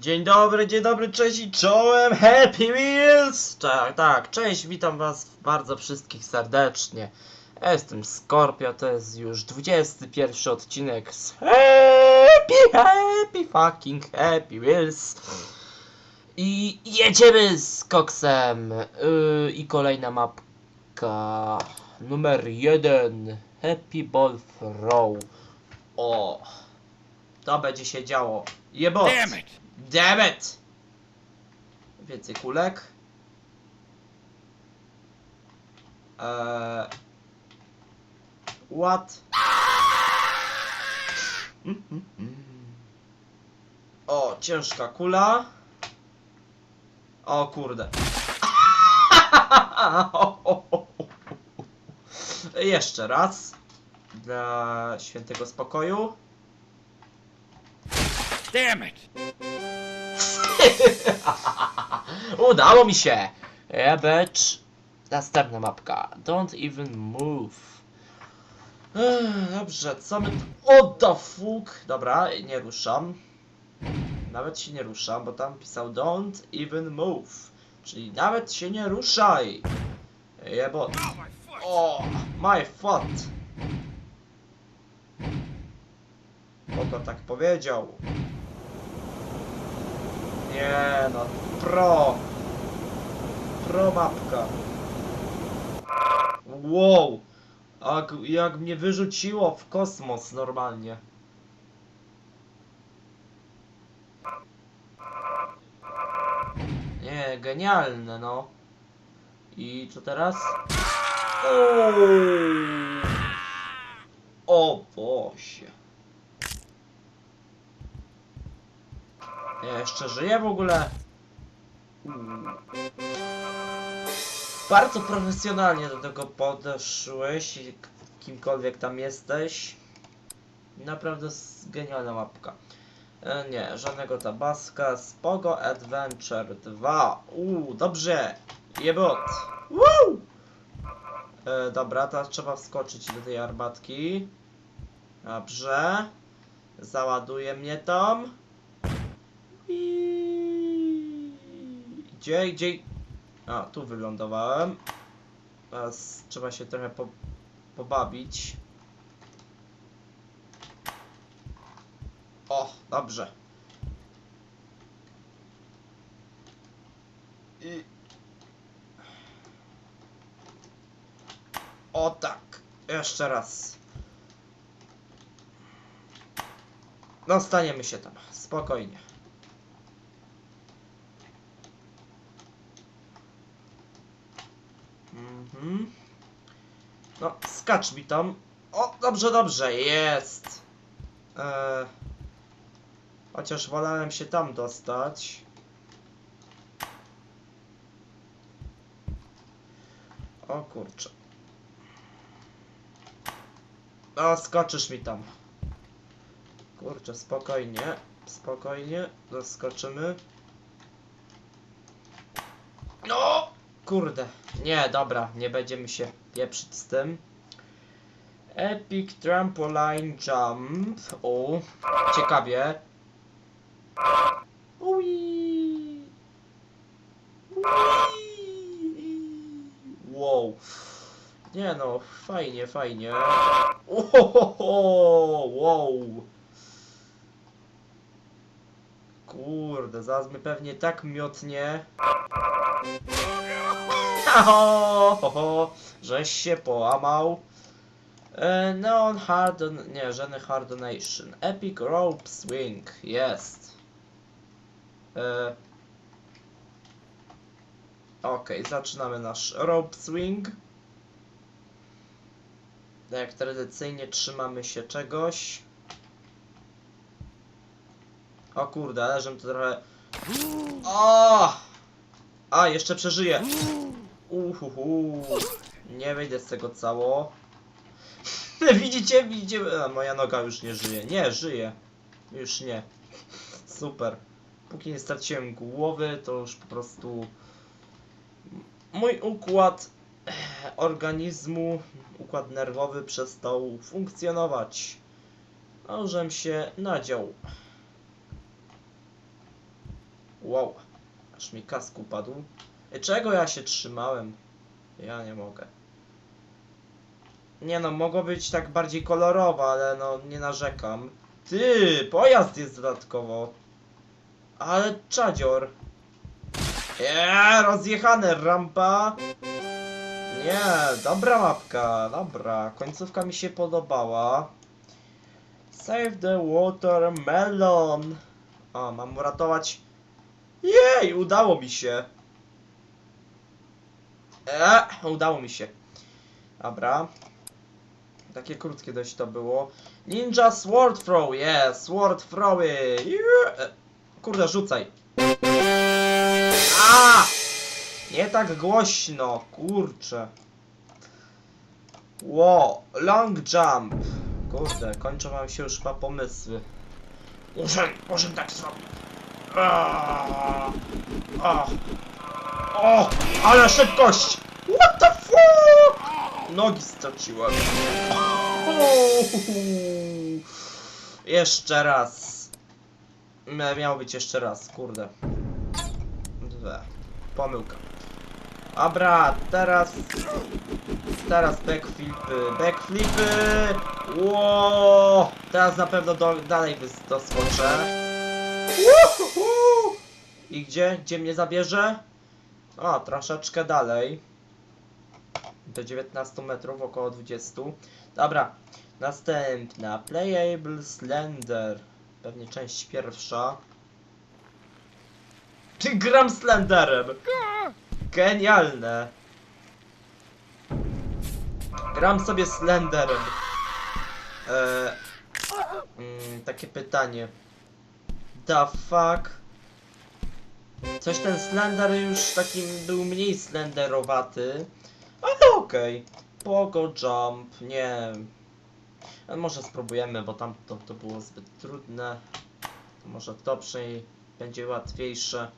Dzień dobry, dzień dobry, cześć i czołem, Happy Wheels! Tak, tak, cześć, witam was bardzo wszystkich serdecznie. Jestem Scorpio, to jest już 21 odcinek z Happy, Happy fucking Happy Wheels. I jedziemy z koksem. Yy, I kolejna mapka. Numer jeden. Happy Ball Throw. O. To będzie się działo. Jebot. Damn it! Damn it! Więcej kulek. Eee... What? O, ciężka kula. O kurde. Jeszcze raz. Dla świętego spokoju. Damn it! Udało mi się! Yeah, bitch. Następna mapka. Don't even move. Ech, Dobrze, co my... What the fuck? Dobra, nie ruszam. Nawet się nie ruszam, bo tam pisał don't even move. Czyli nawet się nie ruszaj. Jebot. Oh, my foot! O, my foot. Kogo tak powiedział? Nie no, pro. Pro mapka. Wow. Jak, jak mnie wyrzuciło w kosmos normalnie. Nie, genialne no. I co teraz? O Boże. Ja jeszcze żyję w ogóle. Bardzo profesjonalnie do tego podeszłeś, kimkolwiek tam jesteś. Naprawdę genialna mapka. E, nie, żadnego tabaska. Spogo Adventure 2. Uuu, dobrze. Jebot. Woo! E, dobra, teraz trzeba wskoczyć do tej armatki. Dobrze. Załaduje mnie tam. I... Gdzie, gdzie? A, tu wylądowałem. Teraz trzeba się trochę po, pobawić. O, dobrze. I... O tak, jeszcze raz. No, staniemy się tam, spokojnie. Mhm. No, skacz mi tam. O, dobrze, dobrze, jest. Eee, chociaż wolałem się tam dostać. O kurczę. O, skoczysz mi tam. Kurczę, spokojnie, spokojnie, doskoczymy. No! Kurde, nie, dobra, nie będziemy się pieprzyć z tym. Epic Trampoline Jump. O, ciekawie. Ui. Ui. Wow. Nie no, fajnie, fajnie. Ohohoho, wow. Kurde, zaraz my pewnie tak miotnie. Ho, ho, ho, żeś się połamał. E, Neon Harden, nie, żadny Hardonation. Epic Rope Swing, jest. E, Okej, zaczynamy nasz Rope Swing. Jak tradycyjnie trzymamy się czegoś. O kurde, ale żem to trochę... O! A, jeszcze przeżyję. Uhuhu. Nie wyjdę z tego cało. Widzicie, widzicie? A, moja noga już nie żyje. Nie, żyje. Już nie. Super. Póki nie straciłem głowy, to już po prostu mój układ eh, organizmu, układ nerwowy przestał funkcjonować. A żem się nadział. Wow, aż mi kask upadł. Czego ja się trzymałem? Ja nie mogę. Nie no, mogło być tak bardziej kolorowo, ale no nie narzekam. Ty, pojazd jest dodatkowo. Ale czadzior. Eee, rozjechane rampa. Nie, dobra mapka, dobra. Końcówka mi się podobała. Save the watermelon. O, mam uratować. Jej, udało mi się. Eee, udało mi się. Dobra. Takie krótkie dość to było. Ninja Sword Throw, yes, Sword Throwy. E, Kurde, rzucaj. A! Nie tak głośno, kurczę. Ło, long jump. Kurde, kończą wam się już pa pomysły. Muszę, muszę tak zrobić. A, a. O, ale szybkość! What the fuck? Nogi straciłem. Jeszcze raz. Mia- Miało być jeszcze raz, kurde. Dwa. Pomyłka. Dobra, teraz... Teraz backflipy, backflipy! Ło! Teraz na pewno do, dalej doskoczę. I gdzie? Gdzie mnie zabierze? O, troszeczkę dalej. Do 19 metrów, około 20. Dobra, następna. Playable Slender. Pewnie część pierwsza. Czy gram Slenderem? Genialne. Gram sobie Slenderem. Eee, mm, takie pytanie. The fuck? Coś ten Slender już takim był mniej slenderowaty. Ale okej. Pogo Jump, nie. A może spróbujemy, bo tam to, to było zbyt trudne. Może to przynajmniej będzie łatwiejsze.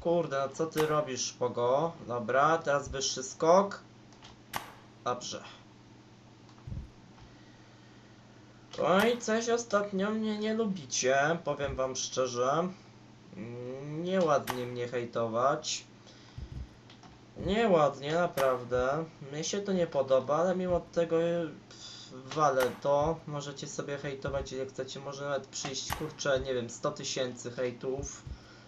Kurde, no co ty robisz, Pogo? Dobra, teraz wyższy skok. Dobrze. Oj, coś ostatnio mnie nie lubicie, powiem wam szczerze. Nieładnie mnie hejtować. Nieładnie, naprawdę. Mnie się to nie podoba, ale mimo tego pff, walę to. Możecie sobie hejtować ile chcecie, może nawet przyjść, kurczę, nie wiem, 100 tysięcy hejtów.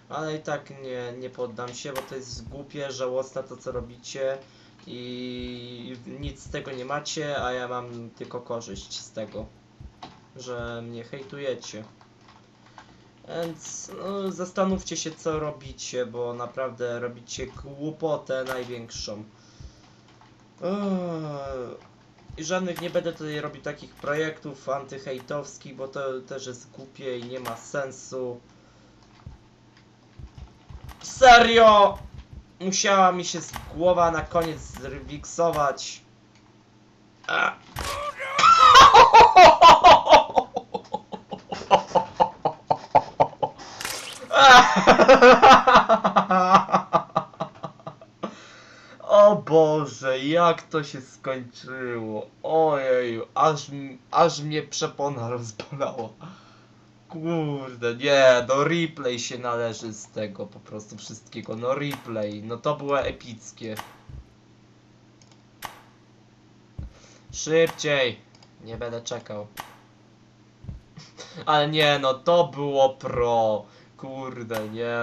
Ale i tak nie, nie poddam się, bo to jest głupie, żałosne to co robicie i nic z tego nie macie, a ja mam tylko korzyść z tego, że mnie hejtujecie. Więc no, zastanówcie się co robicie, bo naprawdę robicie głupotę największą. Eee, I żadnych nie będę tutaj robił takich projektów antyhejtowskich, bo to też jest głupie i nie ma sensu. Serio! Musiała mi się głowa na koniec zrewiksować. A. O Boże, jak to się skończyło. Ojeju, aż, aż mnie przepona rozbolała. Kurde, nie, no replay się należy z tego po prostu wszystkiego. No replay, no to było epickie. Szybciej, nie będę czekał. Ale nie, no to było pro. Kurde, nie.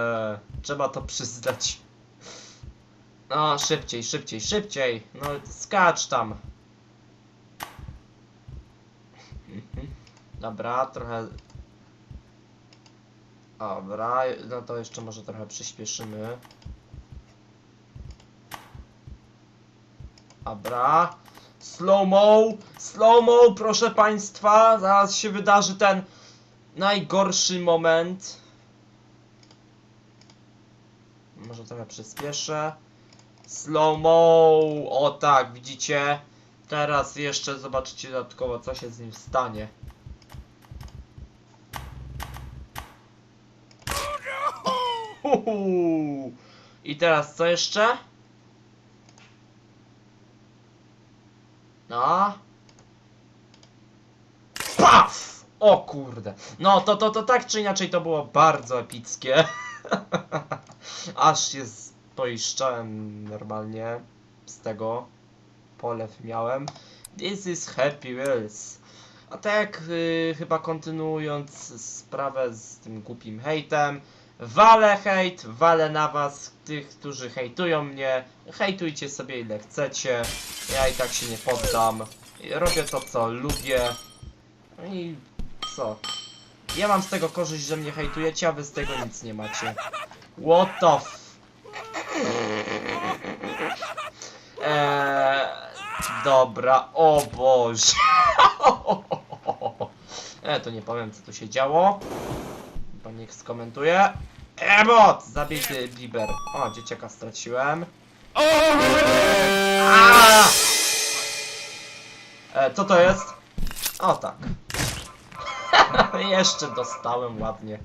Trzeba to przyznać. No, szybciej, szybciej, szybciej. No, skacz tam. Dobra, trochę. Dobra, no to jeszcze może trochę przyspieszymy. Dobra. Slow mo, slow mo, proszę państwa. Zaraz się wydarzy ten najgorszy moment. Może trochę przyspieszę. Slow mo! O tak, widzicie? Teraz jeszcze zobaczycie dodatkowo co się z nim stanie. I teraz co jeszcze? No. Paf! O kurde. No to, to, to tak czy inaczej to było bardzo epickie. Aż się spoiszczałem normalnie z tego. Polew miałem. This is Happy Wheels. A tak y, chyba kontynuując sprawę z tym głupim hejtem. Walę hejt, walę na was, tych, którzy hejtują mnie. Hejtujcie sobie ile chcecie. Ja i tak się nie poddam. Robię to co lubię. I co? Ja mam z tego korzyść, że mnie hejtujecie, a wy z tego nic nie macie. What the f... Eee, dobra, o Boże. E, to nie powiem co tu się działo. Bo niech skomentuje. Emot! Zabity Biber. O, dzieciaka straciłem. A! E, co to jest? O tak. Jeszcze dostałem ładnie.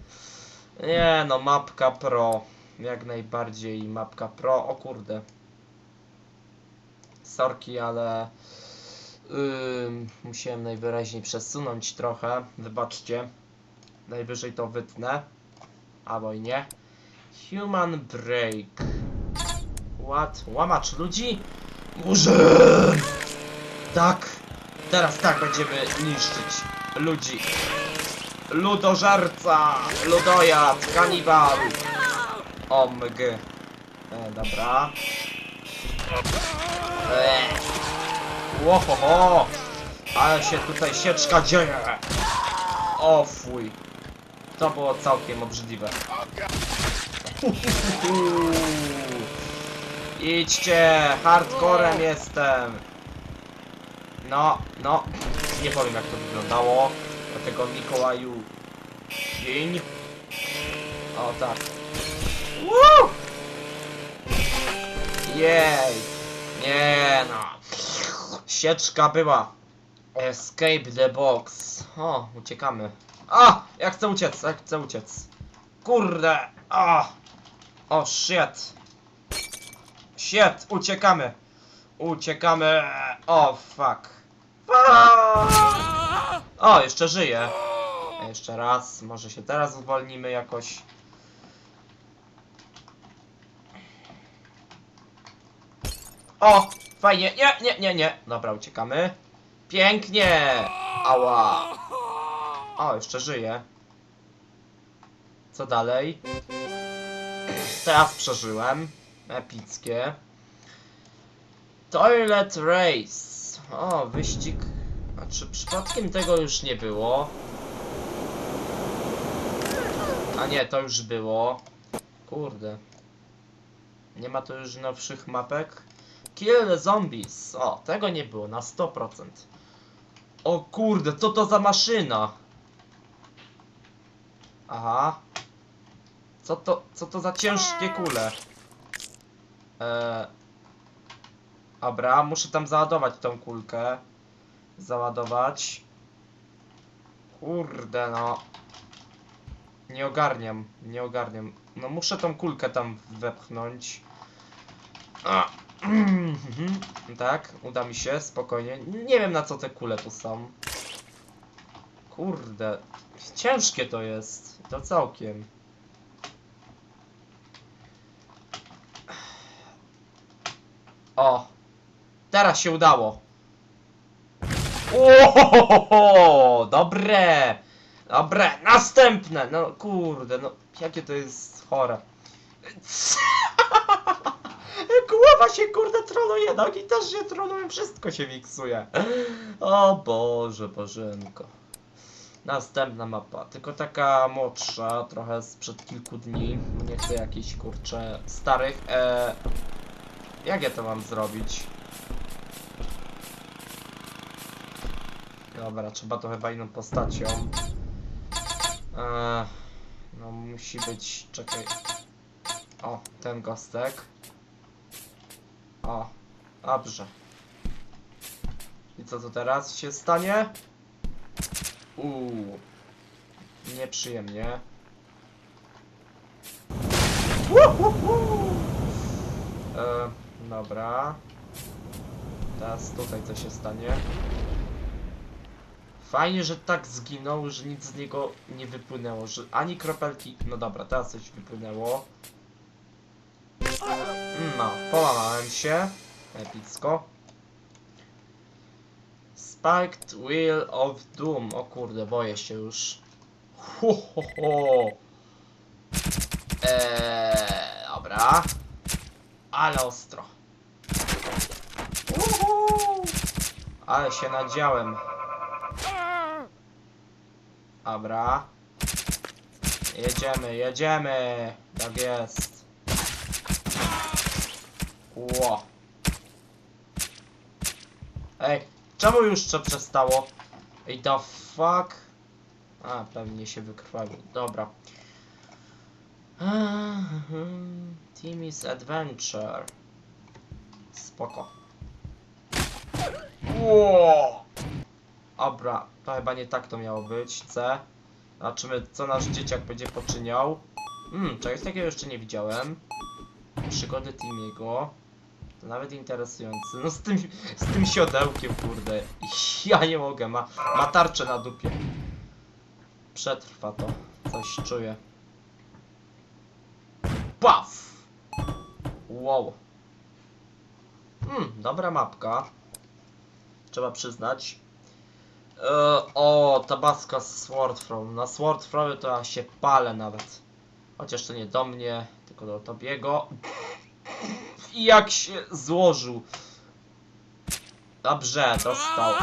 Nie no, mapka pro. Jak najbardziej mapka pro. O kurde. Sorki, ale ym, musiałem najwyraźniej przesunąć trochę. Wybaczcie. Najwyżej to wytnę. Albo i nie. Human break. What? Łamacz ludzi? Murzyn! Tak. Teraz tak będziemy niszczyć ludzi. Ludożerca! Ludojad! Kanibal! OMG. E, dobra. E. Łohoho! Ale się tutaj sieczka dzieje! O fuj. To było całkiem obrzydliwe. Idźcie! Hardcorem jestem! No, no. Nie powiem jak to wyglądało. Dlatego Mikołaju... Dzień. O tak. Woo! Jej! Nie no. Sieczka była. Escape the box. O, uciekamy. A! Ja chcę uciec, ja chcę uciec. Kurde! A! O, shit! Shit! Uciekamy! Uciekamy! O, fuck! Fuck! O, jeszcze żyje. Jeszcze raz, może się teraz zwolnimy jakoś. O! Fajnie, nie, nie, nie, nie. Dobra, uciekamy. Pięknie! Ała! O, jeszcze żyje. Co dalej? Teraz przeżyłem. Epickie. Toilet Race. O, wyścig. Czy przypadkiem tego już nie było? A nie, to już było. Kurde. Nie ma tu już nowszych mapek. Kill Zombies. O, tego nie było na 100%. O kurde, co to za maszyna? Aha. Co to, co to za ciężkie kule? Eee. Dobra, muszę tam załadować tą kulkę. Załadować. Kurde no. Nie ogarniam, nie ogarniam. No muszę tą kulkę tam wepchnąć. A. Tak, uda mi się, spokojnie. Nie wiem na co te kule tu są. Kurde, ciężkie to jest. To całkiem. O, teraz się udało. O, dobre, dobre, następne. No kurde, no jakie to jest chore. Głowa się kurde troluje, nogi też się trolują, wszystko się miksuje. O Boże, Bożenko. Następna mapa, tylko taka młodsza, trochę sprzed kilku dni. Nie chcę jakichś kurcze starych. E, jak ja to mam zrobić? Dobra, trzeba to chyba inną postacią. E, no musi być, czekaj. O, ten gostek. O, dobrze. I co to teraz się stanie? Uuu. Nieprzyjemnie. Uhuhu. E, dobra. Teraz tutaj co się stanie? Fajnie, że tak zginął, że nic z niego nie wypłynęło, że ani kropelki... No dobra, teraz coś wypłynęło. No, połamałem się. Epicko. Spiked Wheel of Doom. O kurde, boję się już. Ho, ho, ho. Eee, dobra. Ale ostro. Uhu. Ale się nadziałem. Dobra. Jedziemy, jedziemy. Tak jest. Ło. Ej, czemu już to przestało? Ej, the fuck? A, pewnie się wykrwawił. Dobra. Timmy's Adventure. Spoko. Ło! Dobra, to chyba nie tak to miało być. C. Zobaczymy, co nasz dzieciak będzie poczyniał. Hmm, czegoś takiego jeszcze nie widziałem. Przygody Timiego. To nawet interesujące. No z tym, z tym siodełkiem, kurde. Ja nie mogę, ma, ma tarczę na dupie. Przetrwa to. Coś czuję. Paf! Wow. Hmm, dobra mapka. Trzeba przyznać. E, o, Tabasco z Swordthrow. Na Swordthrowie to ja się palę nawet. Chociaż to nie do mnie, tylko do Tobiego. I jak się złożył. Dobrze, dostał.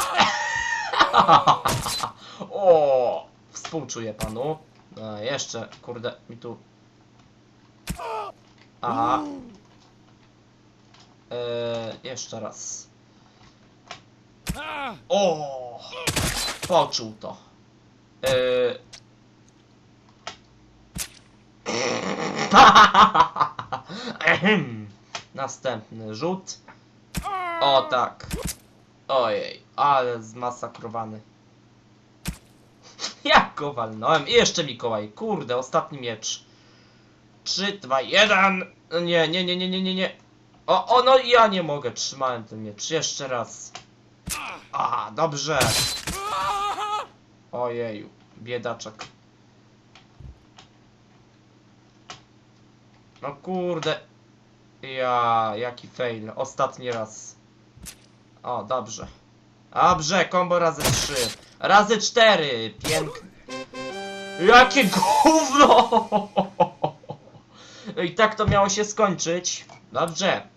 o, współczuję panu. E, jeszcze, kurde, mi tu... Aha. E, jeszcze raz. O! Poczuł to. Yy... Następny rzut. O tak. Ojej, ale zmasakrowany. Jak go walnąłem? I jeszcze Mikołaj. Kurde, ostatni miecz. 3, 2, 1. Nie, nie, nie, nie, nie, nie, nie. O, o, no ja nie mogę. Trzymałem ten miecz. Jeszcze raz. A, dobrze. Ojeju, biedaczek. No kurde. Ja, jaki fail. Ostatni raz. O, dobrze. Dobrze, kombo razy trzy. Razy cztery. Pięknie. Jakie gówno! No i tak to miało się skończyć. Dobrze.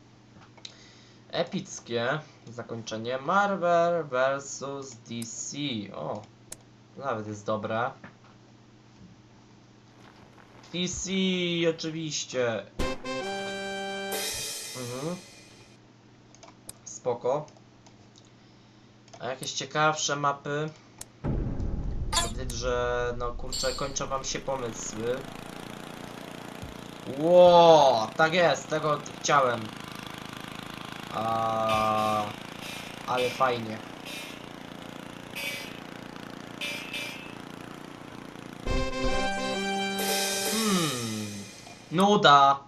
Epickie zakończenie. Marvel vs DC. O, nawet jest dobre. DC oczywiście. Mhm. Spoko. A jakieś ciekawsze mapy? Widać, że no kurczę, kończą wam się pomysły. Ło, tak jest, tego chciałem. A, ale fajnie. Hmm, nuda.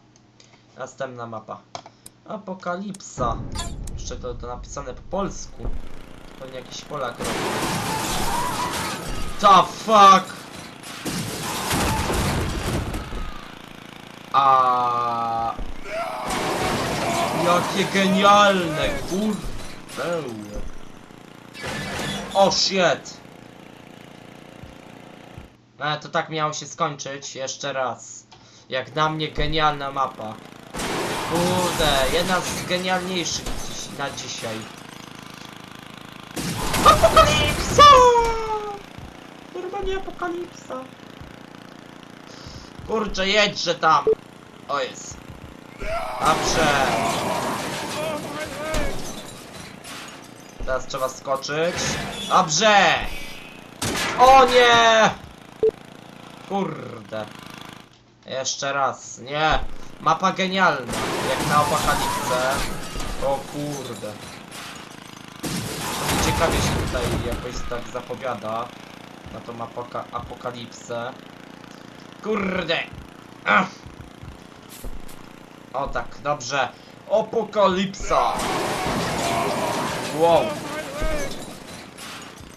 Następna mapa. Apokalipsa. Jeszcze to, to napisane po polsku. Pewnie jakiś Polak robi. The fuck? A Jakie genialne, kurde. O shit. E, to tak miało się skończyć, jeszcze raz. Jak na mnie genialna mapa. Kurde, jedna z genialniejszych dziś, na dzisiaj. Apokalipsa! Normalnie apokalipsa. Kurczę, jedźże tam. O jest. Dobrze. Teraz trzeba skoczyć. Dobrze. O nie! Kurde. Jeszcze raz. Nie. Mapa genialna. Jak na apokalipsę. O kurde. Ciekawie się tutaj jakoś tak zapowiada. Na tą apoka apokalipsę. Kurde. Ach. O tak, dobrze. Apokalipsa. Wow.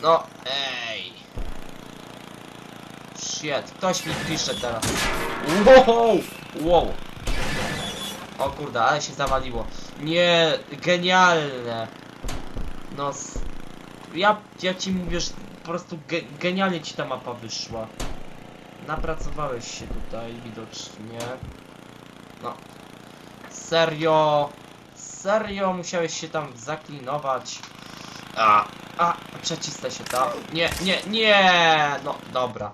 No, ej. shit. Ktoś mi pisze teraz. Wow! Wow! O kurde, ale się zawaliło. Nie, genialne. No, ja, ja ci mówię, że po prostu ge genialnie ci ta mapa wyszła. Napracowałeś się tutaj widocznie. No. Serio. Serio musiałeś się tam zaklinować. A, a, przecisnę się tam. Nie, nie, nie! No, dobra.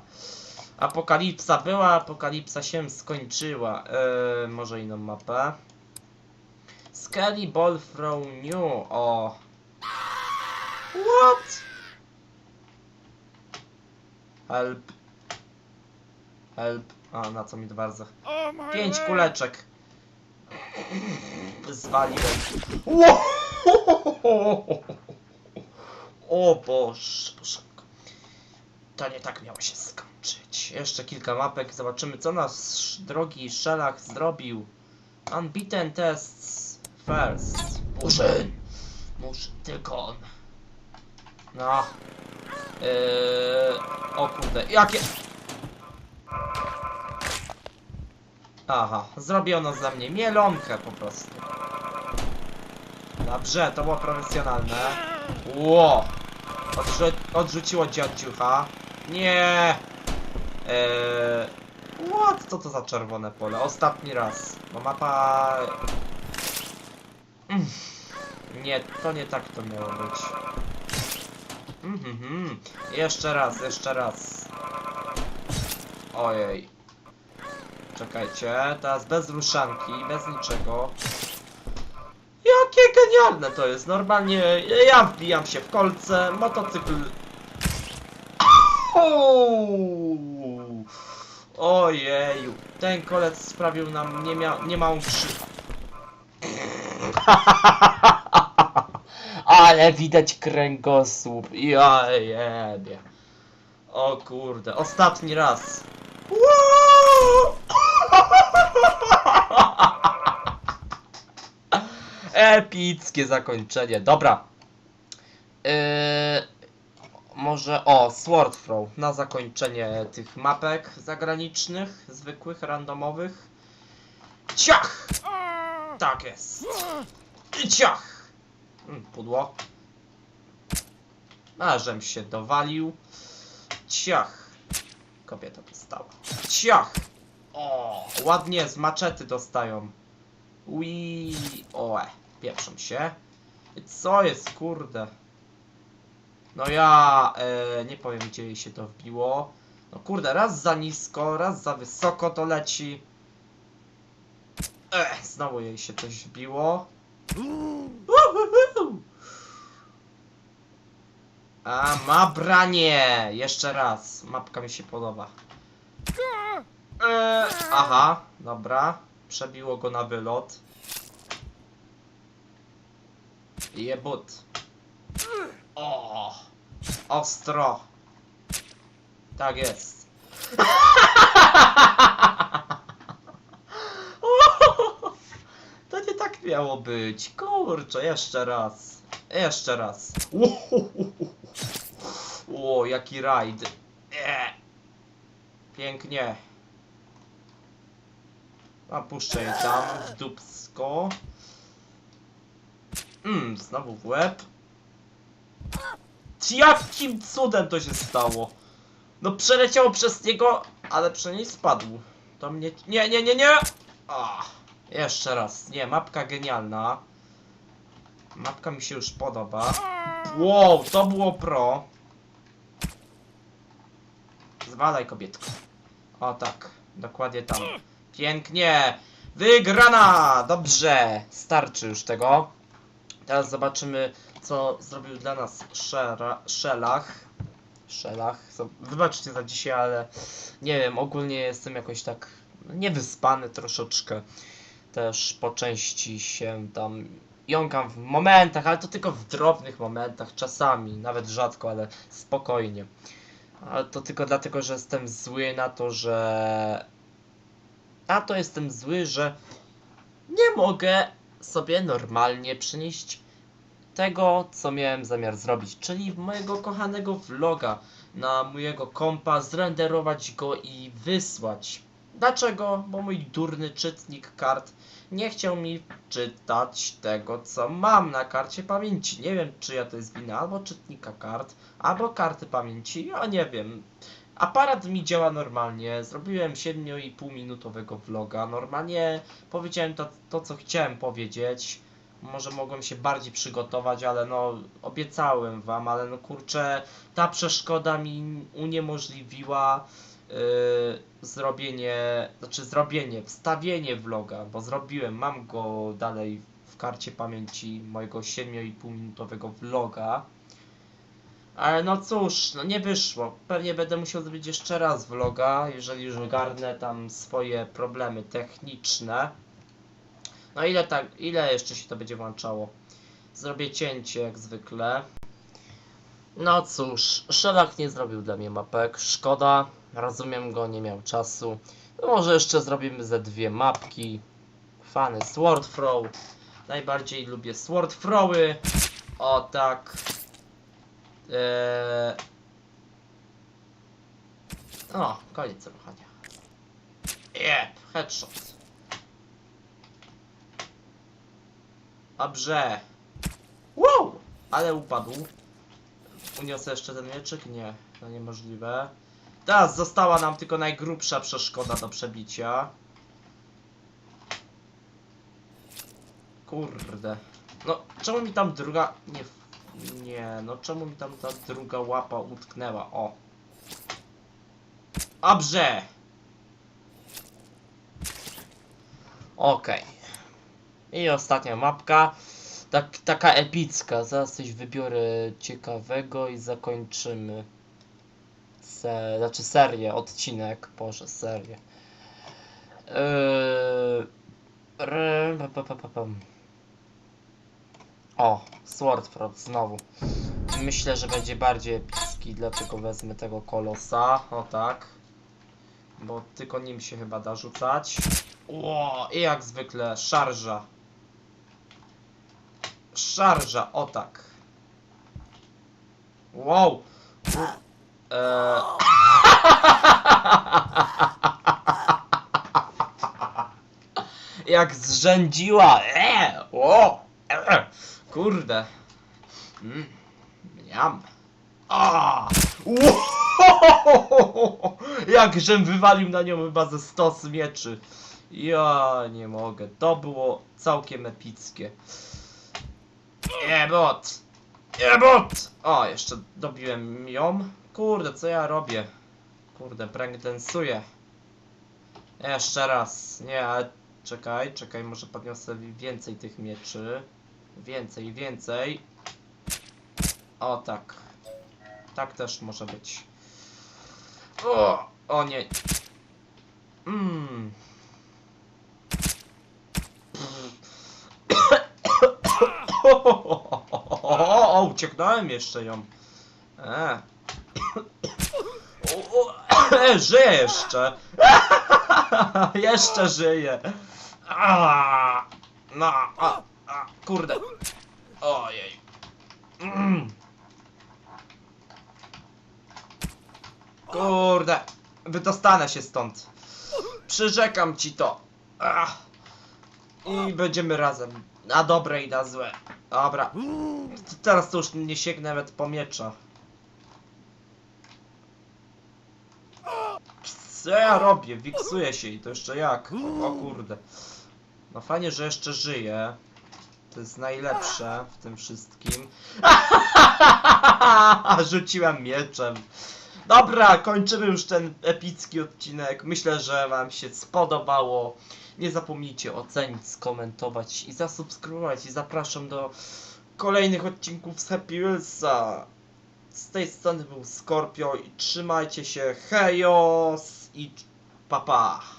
Apokalipsa była, apokalipsa się skończyła. Yy, może inną mapę. Skelly Ball from New. O. What? Help. Help. A, na co mi to bardzo. Pięć kuleczek. Zwaliłem. Wow! O Boże, Boże. To nie tak miało się skończyć. Jeszcze kilka mapek, zobaczymy co nasz drogi Szelach zrobił. Unbeaten tests first. Murzyn! Murzyn, tylko on. No. Yy, o kurde, jakie... Aha, zrobiono za mnie mielonkę po prostu. Dobrze, to było profesjonalne. Ło! Odrzu odrzuciło dziadziucha. Nie! Eee... What? Co to za czerwone pole? Ostatni raz. Bo mapa... Mm. Nie, to nie tak to miało być. Mhm, jeszcze raz, jeszcze raz. Ojej. Czekajcie, teraz bez ruszanki, bez niczego. Jakie genialne to jest, normalnie ja wbijam się w kolce, motocykl... Ouu! Ojeju, ten kolec sprawił nam niemia- niemałą krzywdę. Ale widać kręgosłup, ja jebie. O kurde, ostatni raz. Wow! Epickie zakończenie. Dobra. Yy, może o, Sword Throw na zakończenie tych mapek zagranicznych, zwykłych, randomowych. Ciach! Tak jest. Ciach! Mm, Pudło. A, żem się dowalił. Ciach. Kobieta dostała. Ciach! O, ładnie z maczety dostają. Ui, oe, pieprzą się. Co jest, kurde? No ja e, nie powiem, gdzie jej się to wbiło. No kurde, raz za nisko, raz za wysoko to leci. Ech, znowu jej się coś wbiło. A, ma branie! Jeszcze raz. Mapka mi się podoba. E, aha, dobra. Przebiło go na wylot. Jebut. O! Ostro. Tak jest. To nie tak miało być. Kurczę, jeszcze raz. Jeszcze raz. O, jaki rajd. E. Pięknie. A puszczę je tam w dupsko. Mmm, znowu w łeb. Jakim cudem to się stało? No przeleciało przez niego, ale przy niej spadł. To mnie... Nie, nie, nie, nie! Ah, jeszcze raz. Nie, mapka genialna. Mapka mi się już podoba. Wow, to było pro. Zwalaj kobietko. O tak, dokładnie tam. Pięknie! Wygrana! Dobrze! Starczy już tego. Teraz zobaczymy, co zrobił dla nas Szelach. Szelach. Wybaczcie za dzisiaj, ale nie wiem, ogólnie jestem jakoś tak niewyspany troszeczkę. Też po części się tam jąkam w momentach, ale to tylko w drobnych momentach, czasami, nawet rzadko, ale spokojnie. Ale to tylko dlatego, że jestem zły na to, że. A to jestem zły, że nie mogę sobie normalnie przynieść tego, co miałem zamiar zrobić, czyli mojego kochanego vloga na mojego kompa, zrenderować go i wysłać. Dlaczego? Bo mój durny czytnik kart nie chciał mi czytać tego, co mam na karcie pamięci. Nie wiem, czyja to jest wina, albo czytnika kart, albo karty pamięci, ja nie wiem. Aparat mi działa normalnie, zrobiłem 7,5 minutowego vloga, normalnie powiedziałem to, to, co chciałem powiedzieć. Może mogłem się bardziej przygotować, ale no obiecałem wam, ale no kurczę, ta przeszkoda mi uniemożliwiła yy, zrobienie, znaczy zrobienie, wstawienie vloga, bo zrobiłem, mam go dalej w karcie pamięci mojego 7,5 minutowego vloga. Ale no cóż, no nie wyszło. Pewnie będę musiał zrobić jeszcze raz vloga, jeżeli już ogarnę tam swoje problemy techniczne. No ile tak, ile jeszcze się to będzie włączało? Zrobię cięcie jak zwykle. No cóż, Szelak nie zrobił dla mnie mapek, szkoda, rozumiem go, nie miał czasu. No może jeszcze zrobimy ze dwie mapki. Fany Sword Throw. Najbardziej lubię Sword Throwy. O tak. Eee... O, koniec ruchania. Jep, headshot. Dobrze. Wow! Ale upadł. Uniosę jeszcze ten mieczyk? Nie, to niemożliwe. Teraz została nam tylko najgrubsza przeszkoda do przebicia. Kurde. No, czemu mi tam druga... Nie, nie, no czemu mi tam ta druga łapa utknęła? O. Dobrze! Okej. I ostatnia mapka. Tak, taka epicka. Zaraz coś wybiorę ciekawego i zakończymy. Se, znaczy serię, odcinek. Boże, serię. Yy, re- pa, pa, pa, pa. O, Swordfrog znowu. Myślę, że będzie bardziej epicki, dlatego wezmę tego kolosa. O tak. Bo tylko nim się chyba da rzucać. Ło, i jak zwykle szarża. Szarża, o tak. Wow. Eee. Jak zrzędziła. Eee, o, eee, kurde. Mm, jam. A! Jak żem wywalił na nią chyba ze stos mieczy. Ja nie mogę. To było całkiem epickie. Jebot! Jebot! O, jeszcze dobiłem ją. Kurde, co ja robię? Kurde, breakdansuję. Jeszcze raz. Nie, czekaj, czekaj, może podniosę więcej tych mieczy. Więcej, więcej. O, tak. Tak też może być. O, o nie. Mmm. O, ucieknąłem jeszcze ją. E. O, e, żyje jeszcze. jeszcze żyje. No, a, kurde. Ojej. Mm. Kurde. Wydostanę się stąd. Przyrzekam ci to. Ach. I będziemy razem. Na dobre i na złe. Dobra. Teraz to już nie sięgnę nawet po miecza. Co ja robię? Wiksuję się i to jeszcze jak? O kurde. No fajnie, że jeszcze żyję. To jest najlepsze w tym wszystkim. Rzuciłem mieczem. Dobra, kończymy już ten epicki odcinek. Myślę, że Wam się spodobało. Nie zapomnijcie ocenić, skomentować i zasubskrybować. I zapraszam do kolejnych odcinków z Happy Wheelsa. Z tej strony był Scorpio i trzymajcie się. Hejos i papa. Pa.